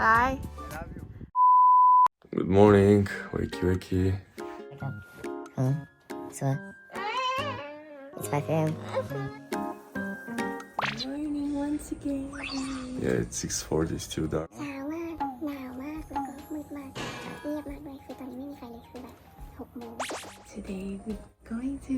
Hi. Good morning, wakey wakey. Wake up. Hello. So, it's 5 a.m. Morning once again. Yeah, it's 6:40. Still dark. หนาวมากหนาวมากแล้วก็มืดมากเงียบมากเลยคือตอนนี้ไม่มีใครเลยคือแบบ6โมง Today we're going to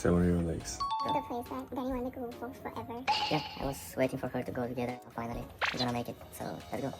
Seven Euro Lakes. the place that Danny wanted to go for forever Yeah, I was waiting for her to go together. So finally, we're gonna make it. So, let's go.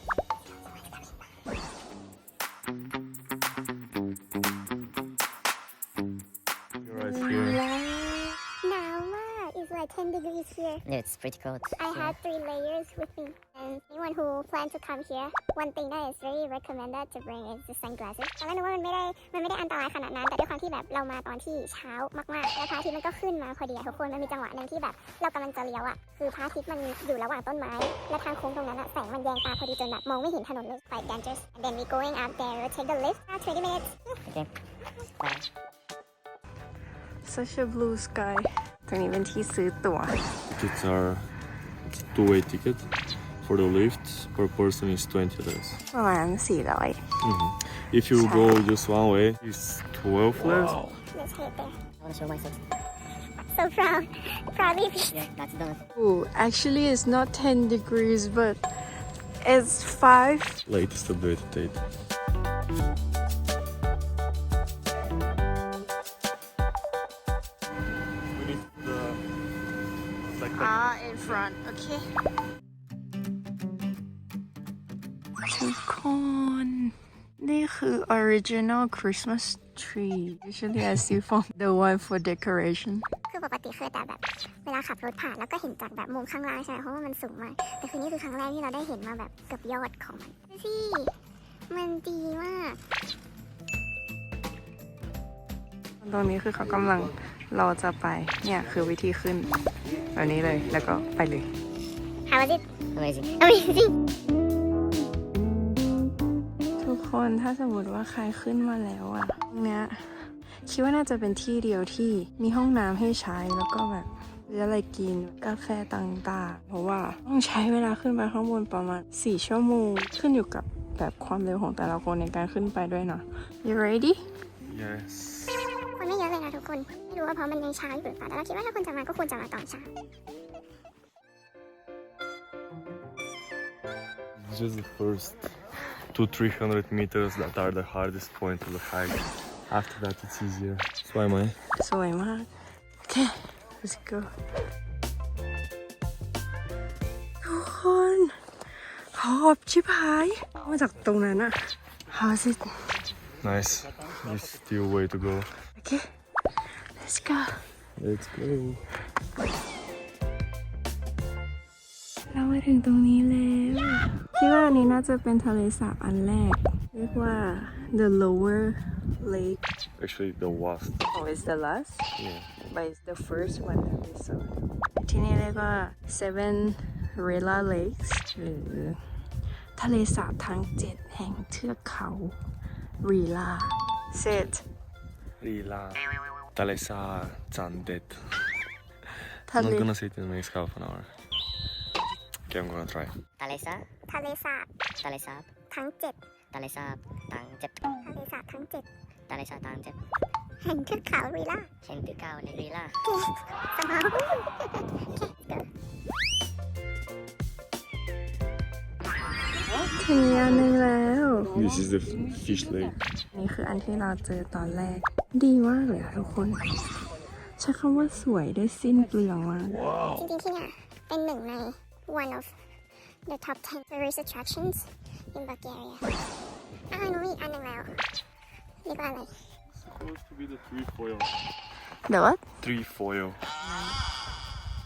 Degrees here Yeah, it's pretty cold. I had three layers with me and anyone who plans to come here one thing that is very recommended to bring is the sunglasses ตอนแรกนึกว่ามันไม่ได้มันไม่ได้อันตรายขนาดนั้น แต่ด้วยความที่แบบเรามาตอนที่เช้ามากๆ แล้วพระอาทิตย์มันก็ขึ้นมาพอดีอะทุกคน มันมีจังหวะหนึ่งที่แบบ เรากำลังจะเลี้ยวอะคือพระอาทิตย์มันอยู่ระหว่างต้นไม้ และทางโค้งตรงนั้นอะแสงมันแยงตาพอดีจนแบบมองไม่เห็นถนนเลย quite dangerous and then we going up there we'll take the lift about 20 minutes Okay. Bye. such a blue sky ตรงนี้เป็นที่ซื้อตั๋ว Tickets are it's two-way ticket. For the lift, per person is 20 less. ประมาณ 400 If you go just one way, it's 12 less. let's head there I wanna show myself. so proud proudly Yeah, that's done. Ooh, actually it's not 10 degrees but it's 5 Latest updated date. Front okay ทุกคน นี่คือ original Christmas tree usually I see from the one for decoration คือปกติเคยแต่แบบ เวลาขับรถผ่านแล้วก็เห็นจากแบบมุมข้างล่างใช่ไหมเพราะว่ามันสูงมาก แต่คือนี่คือครั้งแรกที่เราได้เห็นมาแบบเกือบยอดของมันดูสิมันดีมากตรงนี้คือเขากำลังเราจะไป เนี่ยคือวิธีขึ้น แบบนี้เลยแล้วก็ไปเลย How was it Amazing. amazing ทุกคนถ้าสมมติว่าใครขึ้นมาแล้วอะตรงเนี้ยคิดว่าน่าจะเป็นที่เดียวที่มีห้องน้ำให้ใช้แล้วก็แบบหรืออะไรกินกาแฟต่างๆ เพราะว่าต้องใช้เวลาขึ้นไปข้างบนประมาณ 4 ชั่วโมง ขึ้นอยู่กับแบบความเร็วของแต่ละคนในการขึ้นไปด้วยนะ you ready Yes. คนไม่เยอะเลยนะทุกคน ไม่รู้ว่าเพราะมันยังเช้าอยู่หรือเปล่าแต่เราคิดว่าถ้าคนจะมาก็ควรจะมาตอนเช้า It's just the first two, three hundred meters that are the hardest point of the hike. After that, it's easier. That's why my สวยมากโอเค let's go ทุกคนหอบชิบหายมาจากตรงนั้นอะ how's it nice. There's still way to go. okay let's go Let's go. เรามาถึงตรงนี้แล้วคิดว่าอันนี้น่าจะเป็นทะเลสาบอันแรก เรียกว่า the lower lake Actually, the worst. oh it's the last Yeah. but it's the first one that we saw ที่นี่เรียกว่า seven Rela Lakes หรือทะเลสาบทั้งเจ็ดแห่งเทือกเขารีลา set Rila. Talesa Zandet. ทะ I'm เล not gonna say it in the next half an hour. Okay, I'm gonna try. Talesa, ทะเลสาบ Talesa, ทั้งเจ็ด Talesa, Tang Jep, ทะเลสาบทั้งเจ็ด Talesa, Tang Jep, แห่งเทือกเขารีล่า Cheng Tu Kao Ni Rila. สมองถึงอันหนึงแล้ว This is the fish lake. นี่คืออันที่เราเจอตอนแรก ดีมากเลยอะทุกคน ใช้คำว่าสวยได้สิ้นเปลืองมาก จริงๆที่เนี่ยเป็นหนึ่งใน one of the top 10 tourist attractions in Bulgaria อ้าวรู้อีกอันหนึ่งแล้วเรียกว่าอะไร Supposed to be the trefoil. เดี๋ยวว่า Trefoil.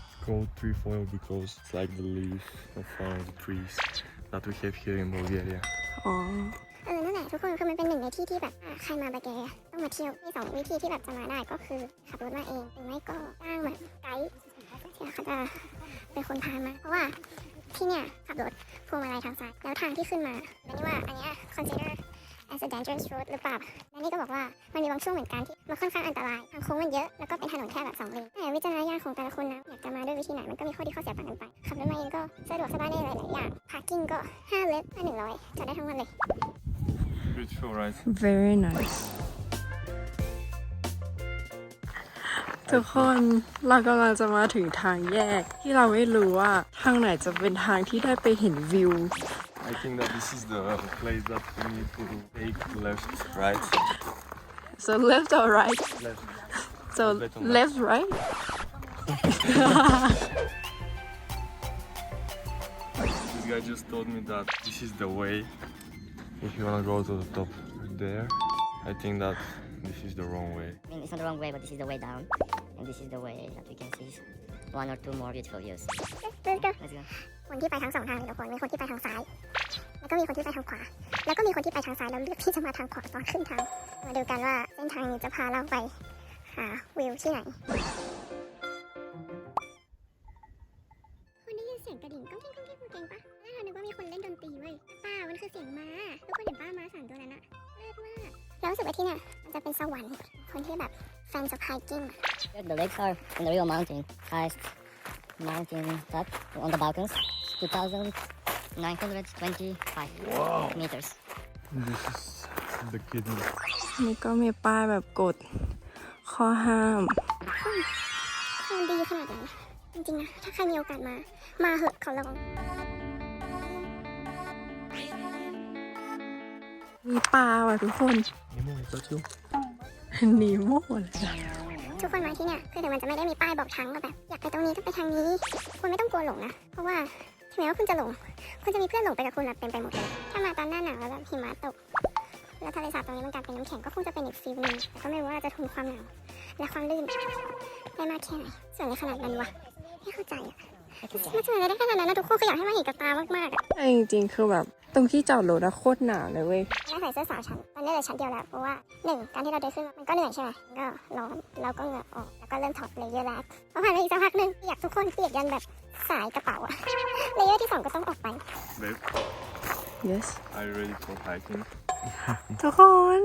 It's called trefoil because it's like the leaf of one of the trees that we have here in Bulgaria. อ๋อ เออ นั่นแหละทุกคนคือมันเป็นหนึ่งในที่ที่แบบอ่ะใครมาบาเกเรียต้องมาเที่ยว มีสองวิธีที่แบบจะมาได้ก็คือขับรถมาเอง หรือไม่ก็จ้างแบบไกด์ที่เขาจะ เป็นคนพามาเพราะว่าที่เนี่ยขับรถพวงมาลัยทางซ้ายแล้วทางที่ขึ้นมาอันนี้ว่าอันเนี้ย consider as as a dangerous road หรือเปล่าและนี่ก็บอกว่ามันมีบางช่วงเหมือนกันที่มันค่อนข้างอันตราย ทางโค้งมันเยอะ แล้วก็เป็นถนนแค่แบบสองเลน แต่วิจารณญาณของแต่ละคนนะ อยากจะมาด้วยวิธีไหน มันก็มีข้อดีข้อเสียต่างกันไป ขับรถมาเองก็สะดวกสบายในหลายๆอย่าง parking ก็5เล็บหนึ่งร้อยจอดได้ทั้งวันเลย Beautiful, right? very nice ทุกคนเรากำลังจะมาถึงทางแยก ที่เราไม่รู้ว่าทางไหนจะเป็นทางที่ได้ไปเห็นวิว I think that this is the place that we need to take left, right? so left or right Left. so Left or left right This guy just told me that this is the way. If you wanna go to the top there, I think that this is the wrong way. I mean, it's not the wrong way, but this is the way down. And this is the way that we can see one or two more beautiful views. Let's go Let's go. คนที่ไปทั้งสองทางเลยทุกคนมีคนที่ไปทางซ้าย แล้วก็มีคนที่ไปทางขวา แล้วก็มีคนที่ไปทางซ้ายแล้วเลือกที่จะมาทางขวาตอนขึ้นทาง มาดูกันว่าเส้นทางนี้จะพาเราไปหาวิวที่ไหนคุณได้ยินเสียงกระดิ่งก้องเก้งก้องเก้งก้องเก้งปะแรกเรานึกว่ามีคนเล่นดนตรีเว้ยเปล่ามันคือเสียงม้าทุกคนเห็นป้าม้าสามตัวนั้นอะเลิศมากแล้วรู้สึกว่าที่เนี่ยมันจะเป็นสวรรค์คนที่แบบ แฟนจะพายกิ้งอะ Here The lakes are in the real mountain. Highest mountain top on the Balkans. 2,925 meters. This is the kidney. นี่ก็มีป้ายแบบกฎข้อห้ามมันดีขนาดไหนจริงๆนะ ถ้าใครมีโอกาสมา มาเหอะขอลอง มีปลาว่ะทุกคน Nemo, is that you? นีโม่เลยนะทุกคนมาที่เนี่ยคือถึงมันจะไม่ได้มีป้ายบอกทางก็แบบอยากไปตรงนี้ก็ไปทางนี้ คุณไม่ต้องกลัวหลงนะเพราะว่าถึงแม้ว่าคุณจะหลงคุณจะมีเพื่อนหลงไปกับคุณแบบเต็มไปหมดเลยถ้ามาตอนหน้าหนาวแล้วแบบหิมะตกแล้วทะเลสาบตรงนี้มันกลายเป็นน้ำแข็งก็คงจะเป็นอีกฟีลหนึงแต่ก็ไม่รู้ว่าจะทนความหนาวและความลื่นได้มากแค่ไหนส่วนในขนาดนั้นวะไม่เข้าใจอะมันจะอะไรได้ขนาดนั้นนะทุกคนคืออยากให้มาเห็นกับตามากๆอะแต่จริงๆคือแบบ ตรงที่จอดรถอะโคตรหนาวเลยเว้ยแล้วใส่เสื้อสาวชั้นตอนนี้เหลือชั้นเดียวแล้วเพราะว่าหนึ่งการที่เราเดินขึ้นมามันก็เหนื่อยใช่ไหมมันก็ร้อนเราก็เหงื่อออกแล้วก็เริ่มถอดเลเยอร์แรกพอผ่านไปอีกสักพักหนึ่งเปียกทุกคนเปียกยันแบบสายกระเป๋าอะเลเยอร์ที่สองก็ต้องออกไป Babe, yes are you ready for hiking? ทุกคน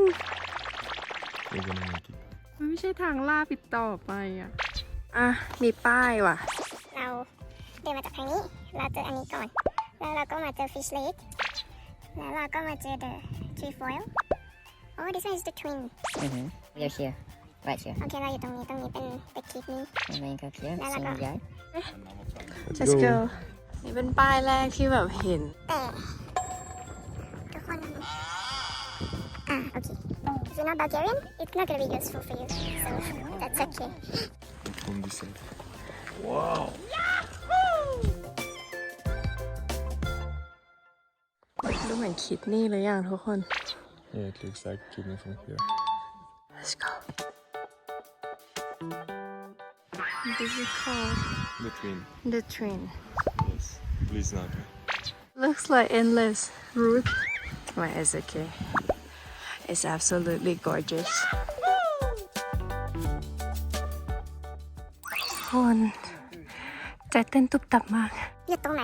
We're gonna make it. มันไม่ใช่ทางลาดปิดต่อไปอะอะ มีป้ายว่ะ เราเดินมาจากทางนี้ เราเจออันนี้ก่อน แล้วเราก็มาเจอ fish lake แล้วเราก็มาเจอ the trefoil oh this one is the twin Mm-hmm. We are here. Right here. โอเคเราอยู่ตรงนี้ตรงนี้เป็นเป็นคลิปนี้ And then up here. Là- là- Same là. yard. let's go นี่เป็นป้ายแรกที่แบบเห็น แต่ทุกคนอ่ะโอเค if you're not Bulgarian it's not gonna be useful for you so that's okay From this side. Wow! ดูเหมือนคิดนี่เลยอย่างทุกคน Yeah, it looks like kidney from here. let's go this is called The twin. the train Yes. Please not. looks like endless route but it's okay it's absolutely gorgeous คนใจเต้นตุบตับมากหยุดตรงไหน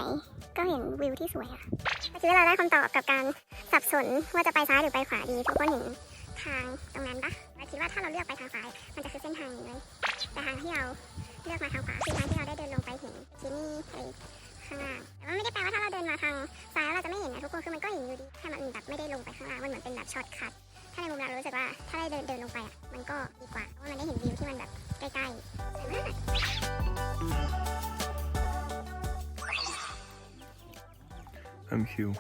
ก็เห็นวิวที่สวยอะเรา คิดว่าเราได้คำตอบกับการสับสนว่าจะไปซ้ายหรือไปขวาดีทุกคนเห็นทางตรงนั้นปะเราคิดว่าถ้าเราเลือกไปทางซ้าย มันจะคือเส้นทางนี้เลยแต่ทางที่เราเลือกมาทางขวาคือทางที่เราได้เดินลงไปเห็นที่นี่ไอข้างล่างแต่ว่าไม่ได้แปลว่าถ้าเราเดินมาทางซ้ายเราจะไม่เห็นนะทุกคนคือมันก็เห็นอยู่ดีแค่มันแบบไม่ได้ลงไปข้างล่างมันเหมือนเป็นแบบช็อตคัทถ้าในมุมเรารู้สึกว่าถ้าได้เดินเดินลงไปอะมันก็ดีกว่าเพราะว่ามันได้เห็นวิวที่มันแบบใกล้ๆสวยมาก I'm Hugh.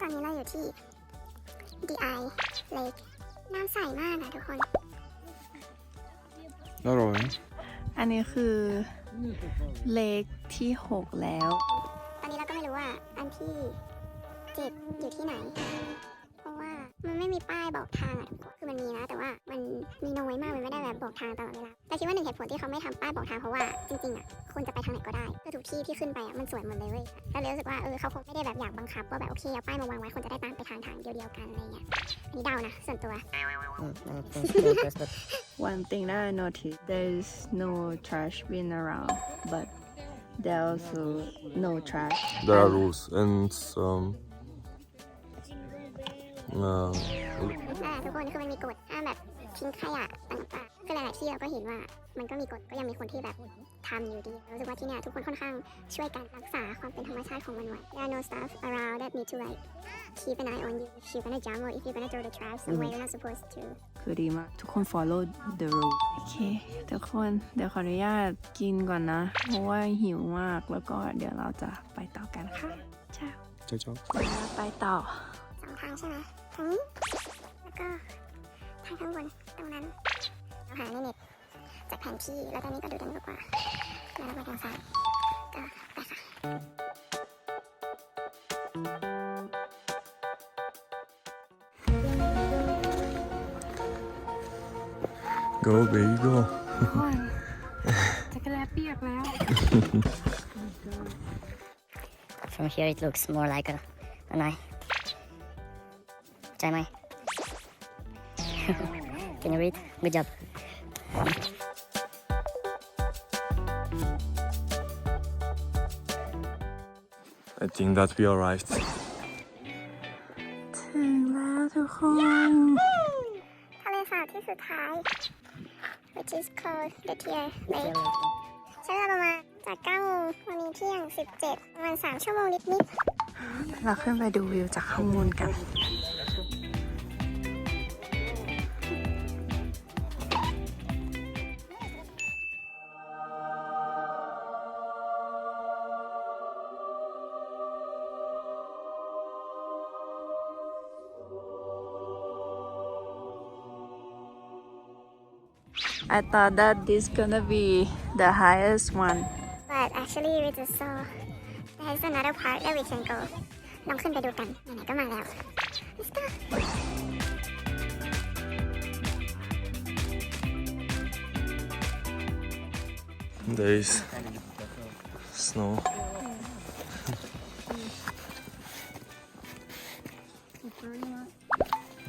ตอนนี้เราอยู่ที่ DI Lake น้ำใสมากนะทุกคน Not all, อันนี้คือเลขที่ 6 แล้ว ตอนนี้เราก็ไม่รู้ว่าอันที่เจ็ดอยู่ที่ไหนเพราะว่า มันไม่มีป้ายบอกทางอะทุกคนคือมันมีนะแต่ว่ามันมีน้อยมากมันไม่ได้แบบบอกทางตลอดเวลาแต่คิดว่าหนึ่งเหตุผลที่เขาไม่ทำป้ายบอกทางเพราะว่าจริงๆอะคนจะไปทางไหนก็ได้คือทุกที่ที่ขึ้นไปอะมันสวยหมดเลยเว้ยแล้วเลยรู้สึกว่าเออเขาคงไม่ได้แบบอยากบังคับว่าแบบโอเคเอาป้ายมาวางไว้คนจะได้ตามไปทางทางเดียวๆกันอะไรเงี้ยอันนี้เดานะส่วนตัว Mm, I think so first, but One thing that I noticed there's no trash bin around but there also no trash There are rules, and um, Uh, อ่าทุกคนคือมันมีกฎห้ามแบบทิ้งขยะต่างๆคือหลายๆที่เราก็เห็นว่ามันก็มีกฎก็ยังมีคนที่แบบทำอยู่ดีรู้สึกว่าที่เนี่ยทุกคนค่อนข้างช่วยกันรักษาความเป็นธรรมชาติของมันไว้ There are no stuff around that need to like keep an eye on you if you're gonna jump or if you're gonna throw the trash somewhere you're not supposed to คือดีมากทุกคน follow the rule โอเคทุกคนเดี๋ยวขออนุญาตกินก่อนนะ เพราะว่าหิวมากแล้วก็เดี๋ยวเราจะไปต่อกันค่ะเช้า ciao, ciao. ไปต่อสองทางใช่ไหม ทางนี้แล้วก็ทางข้างบนตรงนั้นเราหาในเน็ตจากแผนที่แล้วตอนนี้ก็ดูดันกว่าๆแล้วเราไปทางซ้ายก็ไปค่ะ Go, baby, go. จักรแลเปียกแล้ว From here it looks more like a, an eye. Try my. Can you read? Good job. I think that we arrived. ถึงแล้วทุกคน ทะเลสาบที่สุดท้าย which is called the Tier Lake ใช้เวลาประมาณจาก9โมงวันนี้เที่ยง 17ประมาณ3ชั่วโมงนิดเราขึ้นไปดูวิวจากข้างบนกัน I thought that this gonna be the highest oneๆ but actually we just saw there's another part that we can go ลองขึ้นไปดูกัน ไหนๆก็มาแล้ว let's go There is snow.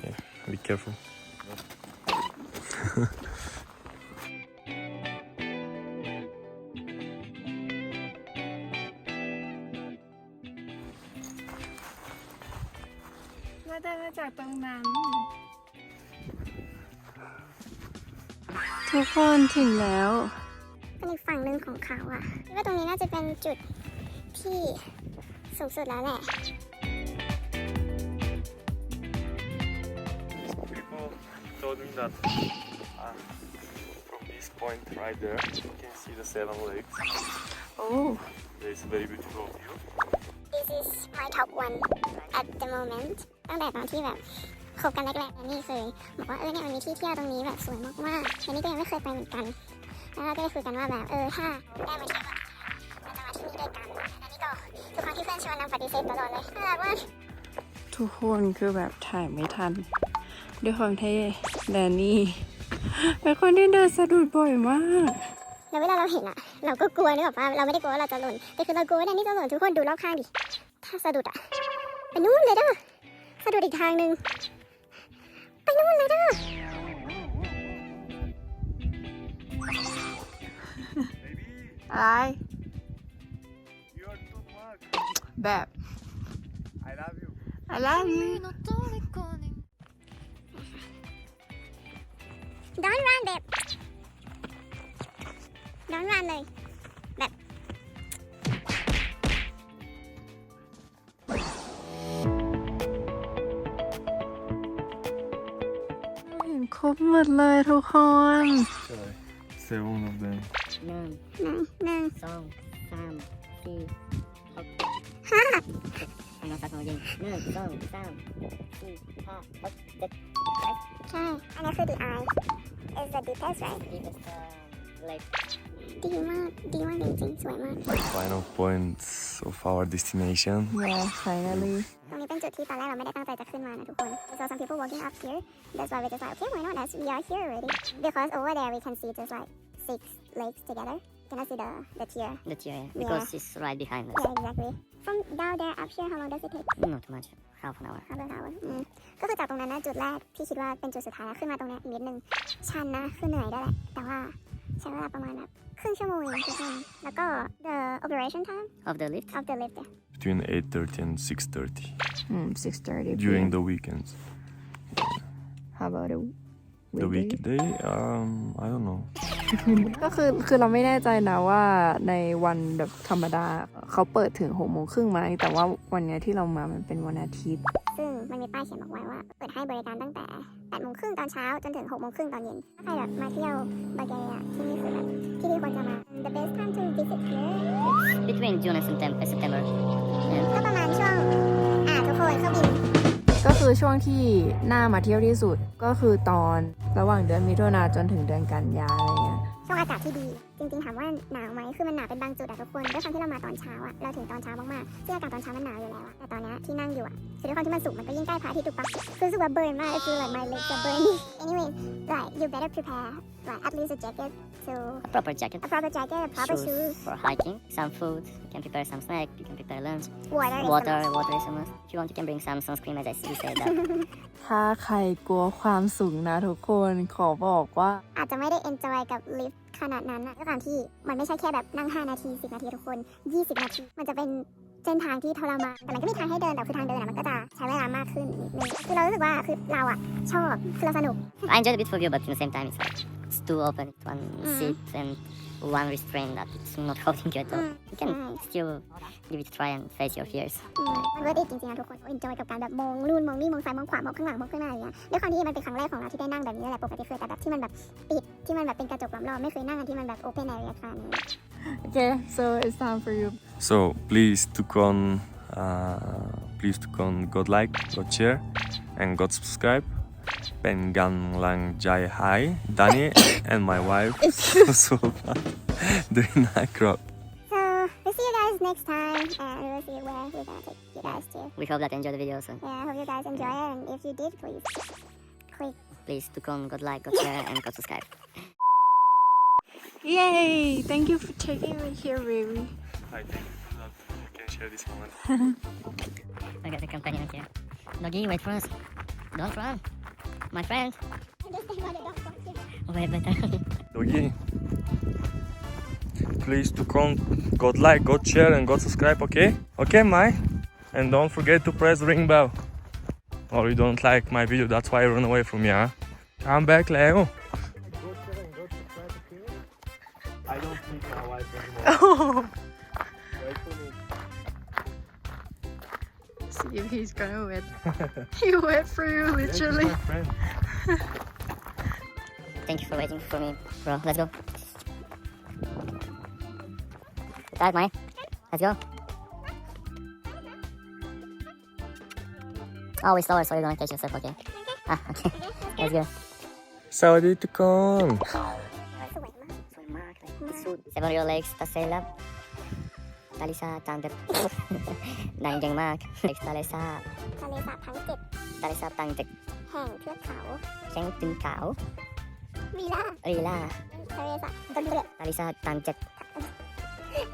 yeah, be careful. คนถึงแล้วเป็นอีกฝั่งหนึ่งของเขาอะคิดว่าตรงนี้น่าจะเป็นจุดที่สูงสุดแล้วแหละ People told me that uh, from this point right there, you can see the seven lakes. โอ้ There is a very beautiful view. This is my top one at the moment ตั้งแต่ตอนที่แบบ คบกันแรกๆนี่เคยบอกว่าเออเนี่ยมันมีที่เที่ยวตรงนี้แบบสวยมากๆอันนี้ก็ยังไม่เคยไปเหมือนกัน แล้วเราก็เลยคุยกันว่าแบบเออถ้าได้มาเที่ยวเราจะมาที่นี่ด้วยกันอันนี้ก็ทุกครั้งที่เพื่อนชวนนำปฏิเสธตลอดเลยน่ารักมากทุกคนคือแบบถ่ายไม่ทัน ด้วยความเท่แดนนี่เป็นคนที่เดินสะดุดบ่อยมากแล้วเวลาเราเห็นอะเราก็กลัวนึกออกปะเราไม่ได้กลัวว่าเราจะหล่นแต่คือเรากลัวว่าแดนนี่จะหล่นทุกคนดูรอบข้างดิถ้าสะดุดอะไปนู่นเลยเด้อสะดุดอีกทางหนึ่ง ไปนู่นเลยเด้อ อะไร แบบ I love you. I love you ดอนรันแบบดอนรันเลย รบหมดเลยทุกคน Seven of them. หนึ่งหนึ่งหนึ่งสองสามสี่หกให้น้องสักหน่อยยิงหนึ่งสองสามสี่ห้าหกเจ็ดใช่อันนี้คือ the eye is the deepest right deepest uh, lake ดีมาก ดีมากจริงๆสวยมาก Final points of our destination. yeah finally ตรงนี้เป็นจุดที่ตอนแรกเราไม่ได้ตั้งใจจะขึ้นมานะทุกคน We saw some people walking up here that's why we just like okay why not as we are here already because over there we can see just like six lakes together cannot see the the tier the tier because it's right behind us yeah exactly from down there up here how long does it take not too much Half an hour half an hour อืมก็คือจากตรงนั้นนะจุดแรกที่คิดว่าเป็นจุดสุดท้ายแล้วขึ้นมาตรงเนี้ยอีกนิดนึงชันนะคือเหนื่อยด้วยแหละแต่ว่าใช้เวลาประมาณแบบครึ่งชั่วโมงเองทุกคนแล้วก็ the operation time of the lift. of the lift Between 8.30 and 6.30อืม6:30 during the weekends. How about the The weekday? weekday, um, I don't know. ก็คือคือเราไม่แน่ใจนะว่าในวันแบบธรรมดาเขาเปิดถึงหกโมงครึ่งไหมแต่ว่าวันเนี้ยที่เรามามันเป็นวันอาทิตย์ ซึ่งมันมีป้ายเขียนบอกไว้ว่าเปิดให้บริการตั้งแต่8โมงครึ่งตอนเช้าจนถึง6โมงครึ่งตอนเย็นถ้าใครแบบมาเที่ยวบัลแกเรียที่นี่คือแบบที่ที่ควรจะมา the best time to visit here Between June and September. September. Yeah. ก็ประมาณช่วงอ่าทุกคนเครื่องบินก็คือช่วงที่น่ามาเที่ยวที่สุดก็คือตอนระหว่างเดือนมิถุนาจนถึงเดือนกันยาอะไรเงี้ย ช่วงอากาศที่ดี จริงๆถามว่าหนาวไหมคือมันหนาวเป็นบางจุดอะทุกคนด้วยความที่เรามาตอนเช้าอะเราถึงตอนเช้ามากๆซึ่งอากาศตอนเช้ามันหนาวอยู่แล้วอะแต่ตอนเนี้ยที่นั่งอยู่อะคือด้วยความที่มันสูงมันก็ยิ่งใกล้พระอาทิตย์ถูกปะคือรู้สึกว่าเบิร์นมาก I feel like my legs are burning anyway like you better prepare like at least a jacket to A proper jacket. a proper jacket a proper Shoes shoes for hiking. Some food. You can prepare some snack. You can prepare lunch. water is the Water. most. Water is a must. If you want, you can bring some sunscreen, as I you said. That. ถ้าใครกลัวความสูงนะทุกคนขอบอกว่า อาจจะไม่ได้ enjoy กับลิฟต์ขนาดนั้นนะด้วยความที่มันไม่ใช่แค่แบบนั่ง 5 นาที 10 นาทีทุกคน 20 นาที มันจะเป็นเส้นทางที่ทรมานแต่มันก็มีทางให้เดินแต่คือทางเดินอะมันก็จะใช้เวลามากขึ้นนิดนึงคือเรารู้สึกว่าคือเราอะชอบคือเราสนุก I enjoyed the beautiful view, but at the same time, it's like it's too open. It's one Mhm. seat and one restraint that it's not holding you at all. Mm, You can right. still give it a try and face your fears. อืมมันเวิร์ดจริงๆนะทุกคน enjoy กับการแบบมองนู่นมองนี่มองซ้ายมองขวามองข้างหลังมองข้างหน้าอย่างเงี้ยด้วยความที่มันเป็นครั้งแรกของเราที่ได้นั่งแบบนี้แหละปกติเคยแต่แบบที่มันแบบปิดที่มันแบบเป็นกระจกล้อมรอบไม่เคยนั่งอันที่มันแบบ open area ขนาดนี้โอเค so it's time for you So please tukon, uh, please tukon god like, god share, and god subscribe. Pengan lang jai hai, Dani and my wife so doing that crop. So we'll see you guys next time and we'll see where we're gonna take you guys to We hope that you enjoy the video. So Yeah, I hope you guys enjoy it. And if you did, please click. please to come, God like, God share, and God subscribe. yay thank you for taking me here baby I think that you can share this moment. I got a companion here. Doggy, wait for us. Don't run. My friend. Wait better. Doggy. Please tukon god like, god share, and god subscribe, okay? Okay, my? And don't forget to press ring bell. Or you don't like my video, that's why I run away from you, huh? Come back, Leo. He's gonna wait he wait for you literally my friend. Thank you for waiting for me, bro. Let's go. Start, Mai. Let's go. Oh, we slower, so you're gonna catch yourself, okay? Ah, okay. Let's go. Saudi tukon. สวยมากเลยสุด Seven your legs ตาเซลับ ตาลิซาตังเด็ดนางยังมากเล็กตาลิซาทะเลสาบทั้งเจ็ดตาลิซาตังเด็กแห่งเทือกเขาเชงตึงขาววีล่ารีล่าทะเลสาบต้นเรือตาลิซาตังเจ็ด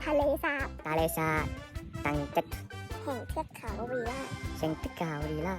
ทะเลสาบตาเลซาตังเจ็ดแห่งเทือกเขาวีล่าเชงตึกขาวรีล่า